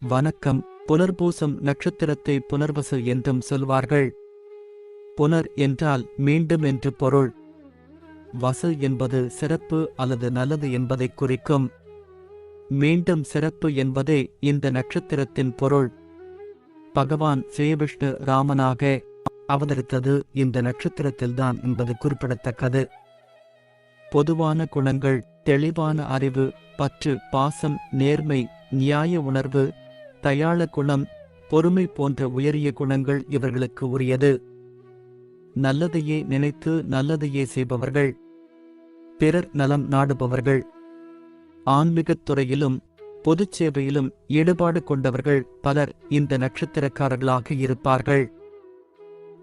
வணக்கம். புனர்பூசம் நட்சத்திரத்தை புனர்வசு என்றும் சொல்வார்கள். புனர் என்றால் மீண்டும் என்று பொருள். வசு என்பது சிறப்பு அல்லது நல்லது என்பதைக் குறிக்கும். மீண்டும் சிறப்பு என்பதே இந்த நட்சத்திரத்தின் பொருள். பகவான் ஸ்ரீவிஷ்ணு ராமனாக அவதரித்தது இந்த நட்சத்திரத்தில்தான் என்பது குறிப்பிடத்தக்கது. பொதுவான குணங்கள் தெளிவான அறிவு பற்று பாசம் நேர்மை நியாய உணர்வு தயாள குணம் பொறுமை போன்ற உயரிய குணங்கள் இவர்களுக்கு உரியது. நல்லதையே நினைத்து நல்லதையே செய்பவர்கள். பிறர் நலம் நாடுபவர்கள். ஆன்மீகத் துறையிலும் பொதுச் சேவையிலும் ஈடுபாடு கொண்டவர்கள் பலர் இந்த நட்சத்திரக்காரர்களாக இருப்பார்கள்.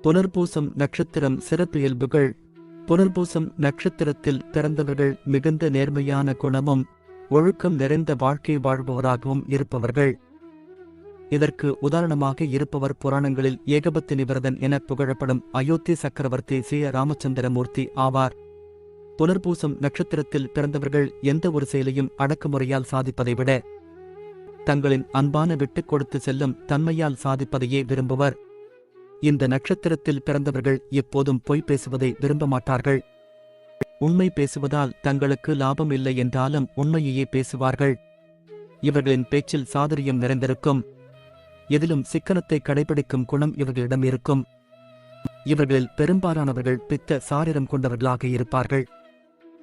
புனர்பூசம் நட்சத்திரம் சிறப்பு இயல்புகள். புனர்பூசம் நட்சத்திரத்தில் பிறந்தவர்கள் மிகுந்த நேர்மையான குணமும் ஒழுக்கம் நிறைந்த வாழ்க்கை வாழ்பவராகவும் இருப்பவர்கள். இதற்கு உதாரணமாக இருப்பவர் புராணங்களில் ஏகபத்தி நிவரதன் என புகழப்படும் அயோத்தி சக்கரவர்த்தி சி. ராமச்சந்திரமூர்த்தி ஆவார். புனர்பூசம் நட்சத்திரத்தில் பிறந்தவர்கள் எந்த ஒரு செயலையும் அடக்குமுறையால் சாதிப்பதை விட தங்களின் அன்பான விட்டுக் கொடுத்து செல்லும் தன்மையால் சாதிப்பதையே விரும்புவர். இந்த நட்சத்திரத்தில் பிறந்தவர்கள் எப்போதும் பொய் பேசுவதை விரும்ப மாட்டார்கள். உண்மை பேசுவதால் தங்களுக்கு லாபம் இல்லை என்றாலும் உண்மையையே பேசுவார்கள். இவர்களின் பேச்சில் சாதுரியம் நிறைந்திருக்கும். எதிலும் சிக்கனத்தை கடைபிடிக்கும் குணம் இவர்களிடம் இருக்கும். இவர்களில் பெரும்பாலானவர்கள் பித்த சாரிரம் கொண்டவர்களாக இருப்பார்கள்.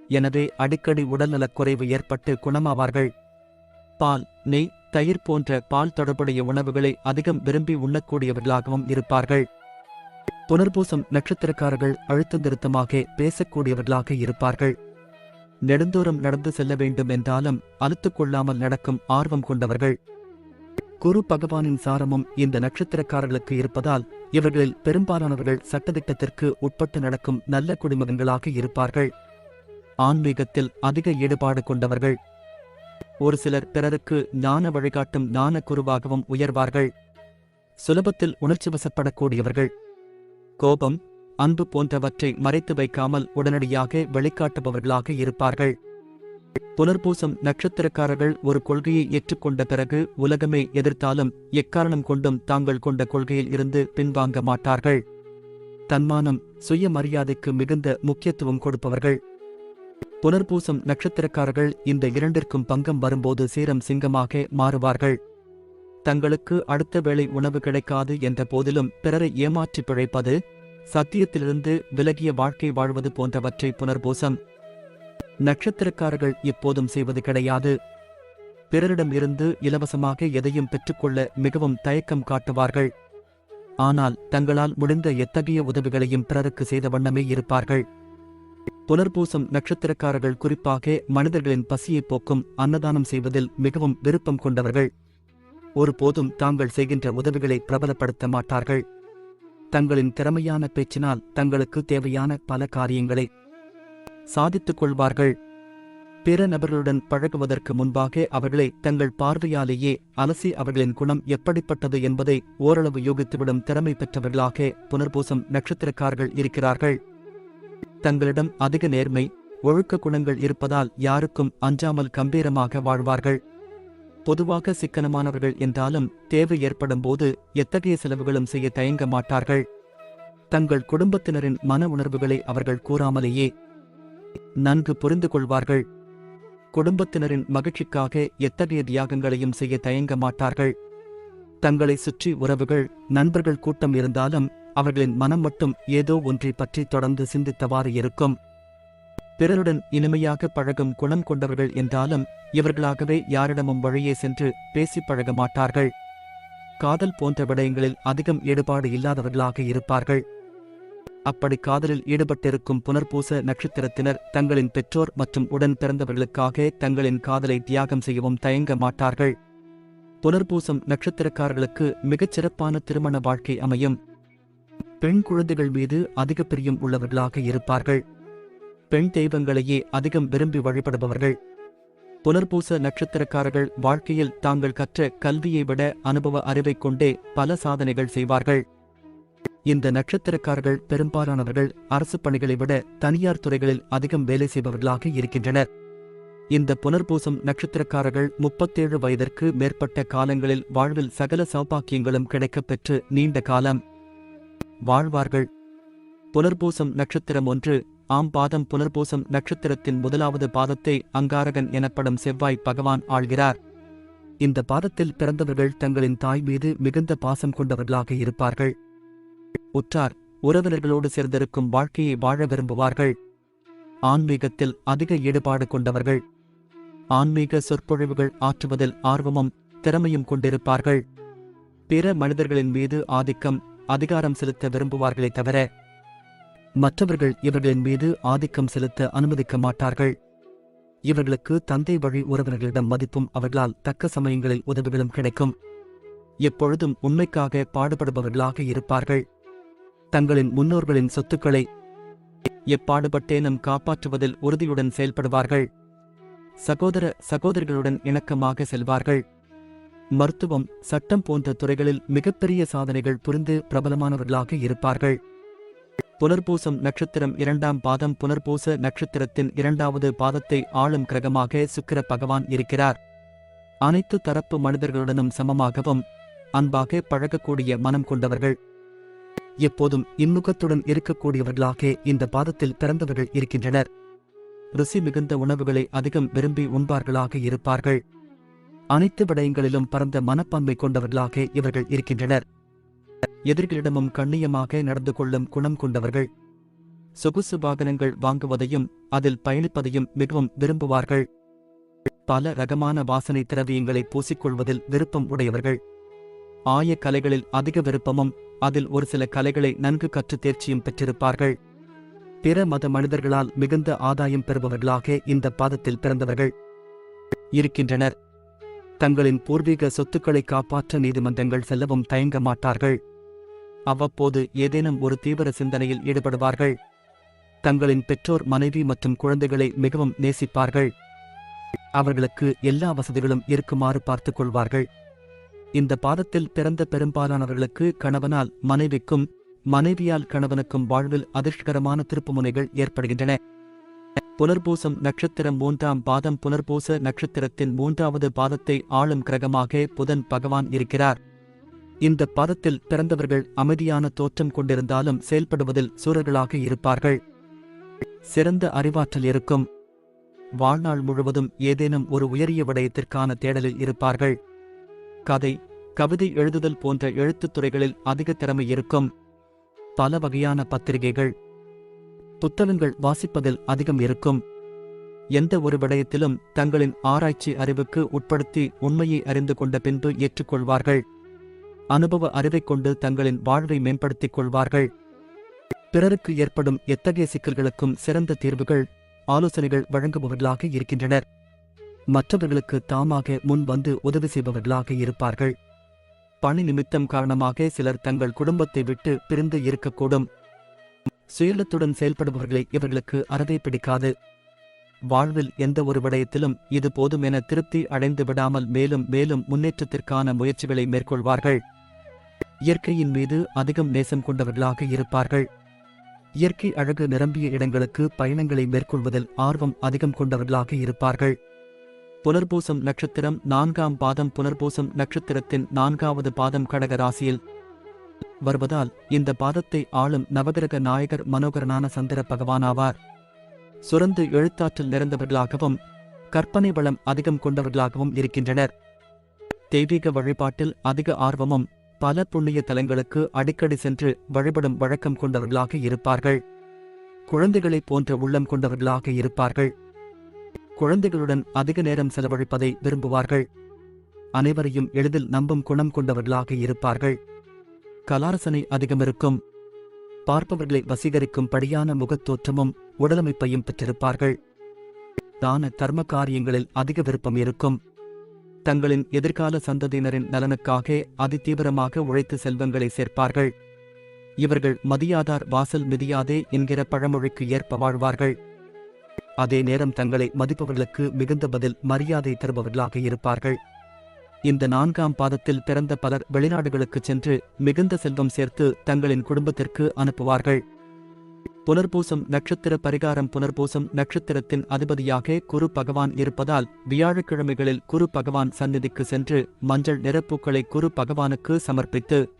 எனவே அடிக்கடி உடல்நலக் குறைவு ஏற்பட்டு குணமாவார்கள். பால் நெய் தயிர் போன்ற பால் தொடர்புடைய உணவுகளை அதிகம் விரும்பி உண்ணக்கூடியவர்களாகவும் இருப்பார்கள். புனர்பூசம் நட்சத்திரக்காரர்கள் அழுத்தம் திருத்தமாக பேசக்கூடியவர்களாக இருப்பார்கள். நெடுந்தோறும் நடந்து செல்ல வேண்டும் என்றாலும் அழுத்துக்கொள்ளாமல் நடக்கும் ஆர்வம் கொண்டவர்கள். குரு பகவானின் சாரமும் இந்த நட்சத்திரக்காரர்களுக்கு இருப்பதால் இவர்களில் பெரும்பாலானவர்கள் சட்டதிட்டத்திற்கு உட்பட்டு நடக்கும் நல்ல குடிமகன்களாக இருப்பார்கள். ஆன்மீகத்தில் அதிக ஈடுபாடு கொண்டவர்கள். ஒரு சிலர் பிறருக்கு ஞான வழிகாட்டும் ஞான குருவாகவும் உயர்வார்கள். சுலபத்தில் உணர்ச்சி வசப்படக்கூடியவர்கள். கோபம் அன்பு போன்றவற்றை மறைத்து வைக்காமல் உடனடியாக வெளிக்காட்டுபவர்களாக இருப்பார்கள். புலர்பூசம் நட்சத்திரக்காரர்கள் ஒரு கொள்கையை ஏற்றுக்கொண்ட பிறகு உலகமே எதிர்த்தாலும் எக்காரணம் கொண்டும் தாங்கள் கொண்ட கொள்கையில் இருந்து பின்வாங்க மாட்டார்கள். தன்மானம் சுயமரியாதைக்கு மிகுந்த முக்கியத்துவம் கொடுப்பவர்கள். புனர்பூசம் நட்சத்திரக்காரர்கள் இந்த இரண்டிற்கும் பங்கம் வரும்போது சீரம் சிங்கமாக மாறுவார்கள். தங்களுக்கு அடுத்த வேளை உணவு கிடைக்காது என்ற போதிலும் பிறரை ஏமாற்றி பிழைப்பது சத்தியத்திலிருந்து விலகிய வாழ்க்கை வாழ்வது போன்றவற்றை புனர்பூசம் நட்சத்திரக்காரர்கள் எப்போதும் செய்வது கிடையாது. பிறரிடம் இருந்து இலவசமாக எதையும் பெற்றுக்கொள்ள மிகவும் தயக்கம் காட்டுவார்கள். ஆனால் தங்களால் முடிந்த எத்தகைய உதவிகளையும் பிறருக்கு செய்த வண்ணமே இருப்பார்கள். புனர்பூசம் நட்சத்திரக்காரர்கள் குறிப்பாக மனிதர்களின் பசியை போக்கும் அன்னதானம் செய்வதில் மிகவும் விருப்பம் கொண்டவர்கள். ஒருபோதும் தாங்கள் செய்கின்ற உதவிகளை பிரபலப்படுத்த மாட்டார்கள். தங்களின் திறமையான பேச்சினால் தங்களுக்கு தேவையான பல காரியங்களை சாதித்துக் கொள்வார்கள் பிற நபர்களுடன் பழகுவதற்கு முன்பாக அவர்களை தங்கள் பார்வையாலேயே அலசி அவர்களின் குணம் எப்படிப்பட்டது என்பதை ஓரளவு யோகித்துவிடும் திறமை பெற்றவர்களாக புனர்பூசம் நட்சத்திரக்காரர்கள் இருக்கிறார்கள். தங்களிடம் அதிக நேர்மை ஒழுக்க குணங்கள் இருப்பதால் யாருக்கும் அஞ்சாமல் கம்பீரமாக வாழ்வார்கள். பொதுவாக சிக்கனமானவர்கள் என்றாலும் தேவை ஏற்படும் போது எத்தகைய செலவுகளும் செய்ய தயங்க மாட்டார்கள். தங்கள் குடும்பத்தினரின் மன உணர்வுகளை அவர்கள் கூறாமலேயே நன்கு புரிந்து கொள்வார்கள் குடும்பத்தினரின் மகிழ்ச்சிக்காக எத்தகைய தியாகங்களையும் செய்ய தயங்க மாட்டார்கள். தங்களை சுற்றி உறவுகள் நண்பர்கள் கூட்டம் இருந்தாலும் அவர்களின் மனம் மட்டும் ஏதோ ஒன்றை பற்றி தொடர்ந்து சிந்தித்தவாறு இருக்கும். பிறருடன் இனிமையாக பழகும் குணம் கொண்டவர்கள் என்றாலும் இவர்களாகவே யாரிடமும் வழியே சென்று பேசி பழக மாட்டார்கள். காதல் போன்ற விடயங்களில் அதிகம் ஈடுபாடு இல்லாதவர்களாக இருப்பார்கள். அப்படி காதலில் ஈடுபட்டிருக்கும் புனர்பூச நட்சத்திரத்தினர் தங்களின் பெற்றோர் மற்றும் உடன் பிறந்தவர்களுக்காக தங்களின் காதலை தியாகம் செய்யவும் தயங்க மாட்டார்கள். புனர்பூசம் நட்சத்திரக்காரர்களுக்கு மிகச் சிறப்பான திருமண வாழ்க்கை அமையும். பெண் குழந்தைகள் மீது அதிக பிரியம் உள்ளவர்களாக இருப்பார்கள். பெண் தெய்வங்களையே அதிகம் விரும்பி வழிபடுபவர்கள். புனர்பூச நட்சத்திரக்காரர்கள் வாழ்க்கையில் தாங்கள் கற்ற கல்வியை விட அனுபவ அறிவைக் கொண்டே பல சாதனைகள் செய்வார்கள். இந்த நட்சத்திரக்காரர்கள் பெரும்பாலானவர்கள் அரசு பணிகளை விட தனியார் துறைகளில் அதிகம் வேலை செய்பவர்களாக இருக்கின்றனர். இந்த புனர்பூசம் நட்சத்திரக்காரர்கள் முப்பத்தேழு வயதிற்கு மேற்பட்ட காலங்களில் வாழ்வில் சகல சௌபாக்கியங்களும் கிடைக்கப் பெற்று நீண்ட காலம் வாழ்வார்கள். புனர்பூசம் நட்சத்திரம் ஒன்று ஆம் பாதம் புனர்பூசம் நட்சத்திரத்தின் முதலாவது பாதத்தை அங்காரகன் எனப்படும் செவ்வாய் பகவான் ஆள்கிறார். இந்த பாதத்தில் பிறந்தவர்கள் தங்களின் தாய் மீது மிகுந்த பாசம் கொண்டவர்களாக இருப்பார்கள். உற்றார் உறவினர்களோடு சேர்ந்திருக்கும் வாழ்க்கையை வாழ விரும்புவார்கள். ஆன்மீகத்தில் அதிக ஈடுபாடு கொண்டவர்கள். ஆன்மீக சொற்பொழிவுகள் ஆற்றுவதில் ஆர்வமும் திறமையும் கொண்டிருப்பார்கள். பிற மனிதர்களின் மீது ஆதிக்கம் அதிகாரம் செலுத்த விரும்புவார்களே தவிர மற்றவர்கள் இவர்களின் மீது ஆதிக்கம் செலுத்த அனுமதிக்க மாட்டார்கள். இவர்களுக்கு தந்தை வழி உறவினர்களிடம் மதிப்பும் அவர்களால் தக்க சமயங்களில் உதவிகளும் கிடைக்கும். எப்பொழுதும் உண்மைக்காக பாடுபடுபவர்களாக இருப்பார்கள். தங்களின் முன்னோர்களின் சொத்துக்களை எப்பாடுபட்டேனும் காப்பாற்றுவதில் உறுதியுடன் செயல்படுவார்கள். சகோதர சகோதரிகளுடன் இணக்கமாக செல்வார்கள். மருத்துவம் சட்டம் போன்ற துறைகளில் மிகப்பெரிய சாதனைகள் புரிந்து பிரபலமானவர்களாக இருப்பார்கள். புனர்பூசம் நட்சத்திரம் இரண்டாம் பாதம் புனர்பூச நட்சத்திரத்தின் இரண்டாவது பாதத்தை ஆளும் கிரகமாக சுக்கிர பகவான் இருக்கிறார். அனைத்து தரப்பு மனிதர்களுடனும் சமமாகவும் அன்பாக பழகக்கூடிய மனம் கொண்டவர்கள். எப்போதும் இம்முகத்துடன் இருக்கக்கூடியவர்களாக இந்த பாதத்தில் பிறந்தவர்கள் இருக்கின்றனர். ருசி மிகுந்த உணவுகளை அதிகம் விரும்பி உண்பார்களாக இருப்பார்கள். அனைத்து விடயங்களிலும் பரந்த மனப்பான்மை கொண்டவர்களாக இவர்கள் இருக்கின்றனர். எதிர்களிடமும் கண்ணியமாக நடந்து கொள்ளும் குணம் கொண்டவர்கள். சொகுசு வாகனங்கள் வாங்குவதையும் அதில் பயணிப்பதையும் மிகவும் விரும்புவார்கள். பல ரகமான வாசனை திரவியங்களை பூசிக்கொள்வதில் விருப்பம் உடையவர்கள். ஆய கலைகளில் அதிக விருப்பமும் அதில் ஒரு சில கலைகளை நன்கு கற்றுத் தேர்ச்சியும் பெற்றிருப்பார்கள். பிற மத மனிதர்களால் மிகுந்த ஆதாயம் பெறுபவர்களாக இந்த பாதத்தில் பிறந்தவர்கள் இருக்கின்றனர். தங்களின் பூர்வீக சொத்துக்களை காப்பாற்ற நீதிமன்றங்கள் செல்லவும் தயங்க மாட்டார்கள். அவ்வப்போது ஏதேனும் ஒரு தீவிர சிந்தனையில் ஈடுபடுவார்கள். தங்களின் பெற்றோர் மனைவி மற்றும் குழந்தைகளை மிகவும் நேசிப்பார்கள். அவர்களுக்கு எல்லா வசதிகளும் இருக்குமாறு பார்த்துக் கொள்வார்கள். இந்த பாதத்தில் பிறந்த பெரும்பாலானவர்களுக்கு கணவனால் மனைவிக்கும் மனைவியால் கணவனுக்கும் வாழ்வில் அதிர்ஷ்டகரமான திருப்புமுனைகள் ஏற்படுகின்றன. புனர்பூசம் நட்சத்திரம் மூன்றாம் பாதம் புனர்பூச நட்சத்திரத்தின் மூன்றாவது பாதத்தை ஆளும் கிரகமாக புதன் பகவான் இருக்கிறார். இந்த பாதத்தில் பிறந்தவர்கள் அமைதியான தோற்றம் கொண்டிருந்தாலும் செயல்படுவதில் சூரர்களாக இருப்பார்கள். சிறந்த அறிவாற்றல் இருக்கும். வாழ்நாள் முழுவதும் ஏதேனும் ஒரு உயரிய விடயத்திற்கான தேடலில் இருப்பார்கள். கதை கவிதை எழுதுதல் போன்ற எழுத்துத் துறைகளில் அதிக திறமை இருக்கும். பல வகையான பத்திரிகைகள் புத்தகங்கள் வாசிப்பதில் அதிகம் இருக்கும். எந்த ஒரு விடயத்திலும் தங்களின் ஆராய்ச்சி அறிவுக்கு உட்படுத்தி உண்மையை அறிந்து கொண்ட பின்பு ஏற்றுக்கொள்வார்கள். அனுபவ அறிவைக் கொண்டு தங்களின் வாழ்வை மேம்படுத்திக் கொள்வார்கள். பிறருக்கு ஏற்படும் எத்தகைய சிக்கல்களுக்கும் சிறந்த தீர்வுகள் ஆலோசனைகள் வழங்குபவர்களாக இருக்கின்றனர். மற்றவர்களுக்கு தாமாக முன் வந்து உதவி செய்பவர்களாக இருப்பார்கள். பணி நிமித்தம் காரணமாக சிலர் தங்கள் குடும்பத்தை விட்டு பிரிந்து இருக்கக்கூடும். சுயலத்துடன் செயல்படுபவர்களை இவர்களுக்கு அறவே பிடிக்காது. வாழ்வில் எந்த ஒரு விடயத்திலும் இது போதும் என திருப்தி அடைந்து விடாமல் மேலும் மேலும் முன்னேற்றத்திற்கான முயற்சிகளை மேற்கொள்வார்கள். இயற்கையின் மீது அதிகம் நேசம் கொண்டவர்களாக இருப்பார்கள். இயற்கை அழகு நிரம்பிய இடங்களுக்கு பயணங்களை மேற்கொள்வதில் ஆர்வம் அதிகம் கொண்டவர்களாக இருப்பார்கள். புனர்பூசம் நட்சத்திரம் நான்காம் பாதம் புனர்பூசம் நட்சத்திரத்தின் நான்காவது பாதம் கடக ராசியில் வருவதால் இந்த பாதத்தை ஆளும் நவகிரக நாயகர் மனோகரனான சந்திர பகவானாவார். சுரந்து எழுத்தாற்றல் நிறைந்தவர்களாகவும் கற்பனை வளம் அதிகம் கொண்டவர்களாகவும் இருக்கின்றனர். தெய்வீக வழிபாட்டில் அதிக ஆர்வமும் பல புண்ணிய தலங்களுக்கு அடிக்கடி சென்று வழிபடும் வழக்கம் கொண்டவர்களாக இருப்பார்கள். குழந்தைகளைப் போன்ற உள்ளம் கொண்டவர்களாக இருப்பார்கள். குழந்தைகளுடன் அதிக நேரம் செலவழிப்பதை விரும்புவார்கள். அனைவரையும் எளிதில் நம்பும் குணம் கொண்டவர்களாக இருப்பார்கள். கலாரசனை அதிகமிருக்கும். பார்ப்பவர்களை வசீகரிக்கும் படியான முகத்தோற்றமும் உடலமைப்பையும் பெற்றிருப்பார்கள். தான கர்ம காரியங்களில் அதிக விருப்பம் இருக்கும். தங்களின் எதிர்கால சந்ததியினரின் நலனுக்காக அதிதீவிரமாக உழைத்து செல்வங்களை சேர்ப்பார்கள். இவர்கள் மதியாதார் வாசல் மிதியாதே என்கிற பழமொழிக்கு ஏற்ப வாழ்வார்கள். அதே நேரம் தங்களை மதிப்பவர்களுக்கு மிகுந்த பதில் மரியாதை தருபவர்களாக இருப்பார்கள். இந்த நான்காம் பாதத்தில் பிறந்த பலர் வெளிநாடுகளுக்கு சென்று மிகுந்த செல்வம் சேர்த்து தங்களின் குடும்பத்திற்கு அனுப்புவார்கள். புனர்பூசம் நட்சத்திர பரிகாரம் புனர்பூசம் நட்சத்திரத்தின் அதிபதியாக குரு பகவான் இருப்பதால் வியாழக்கிழமைகளில் குரு பகவான் சந்நிதிக்கு சென்று மஞ்சள் நிறப்பூக்களை குரு பகவானுக்கு சமர்ப்பித்து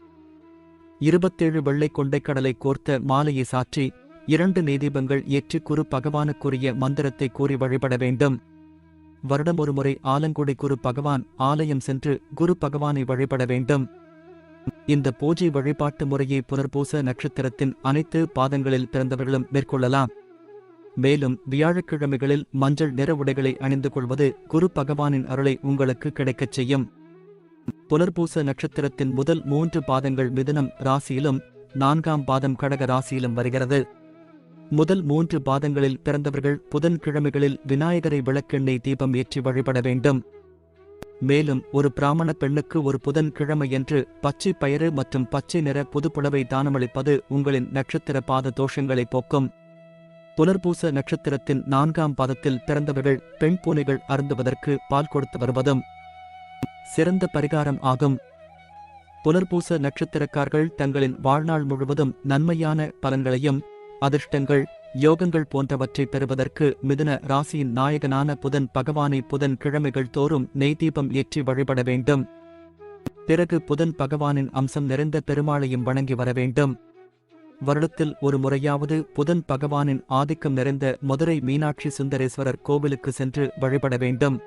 இருபத்தேழு வெள்ளை கொண்டைக்கடலை கோர்த்த மாலையை சாற்றி இரண்டு நீதீபங்கள் ஏற்றி குரு பகவானுக்குரிய மந்திரத்தை கூறி வழிபட வேண்டும். வருடம் ஒருமுறை ஆலங்குடி குரு பகவான் ஆலயம் சென்று குரு பகவானை வழிபட வேண்டும். இந்த பூஜை வழிபாட்டு முறையை புனர்பூச நட்சத்திரத்தின் அனைத்து பாதங்களில் பிறந்தவர்களும் மேற்கொள்ளலாம். மேலும் வியாழக்கிழமைகளில் மஞ்சள் நிற உடைகளை அணிந்து கொள்வது குரு பகவானின் அருளை உங்களுக்கு கிடைக்கச் செய்யும். புனர்பூச நட்சத்திரத்தின் முதல் மூன்று பாதங்கள் மிதுனம் ராசியிலும் நான்காம் பாதம் கடக ராசியிலும் வருகிறது. முதல் மூன்று பாதங்களில் பிறந்தவர்கள் புதன்கிழமைகளில் விநாயகரை விளக்கெண்ணெய் தீபம் ஏற்றி வழிபட வேண்டும். மேலும் ஒரு பிராமண பெண்ணுக்கு ஒரு புதன் கிழமையன்று பச்சை பயிறு மற்றும் பச்சை நிற புதுப்புடவை தானமளிப்பது உங்களின் நட்சத்திர பாத தோஷங்களை போக்கும். புலர்பூச நட்சத்திரத்தின் நான்காம் பாதத்தில் பிறந்தவர்கள் பெண் பூனைகள் அருந்துவதற்கு பால் கொடுத்து வருவதும் சிறந்த பரிகாரம் ஆகும். புலர்பூச நட்சத்திரக்கார்கள் தங்களின் வாழ்நாள் முழுவதும் நன்மையான பலன்களையும் அதிர்ஷ்டங்கள் யோகங்கள் போன்றவற்றை பெறுவதற்கு மிதுன ராசியின் நாயகனான புதன் பகவானை புதன் கிழமைகள் தோறும் நெய் தீபம் ஏற்றி வழிபட வேண்டும். பிறகு புதன் பகவானின் அம்சம் நிறைந்த பெருமாளையும் வணங்கி வர வேண்டும். வருடத்தில் ஒரு முறையாவது புதன் பகவானின் ஆதிக்கம் நிறைந்த மதுரை மீனாட்சி சுந்தரேஸ்வரர் கோவிலுக்கு சென்று வழிபட வேண்டும்.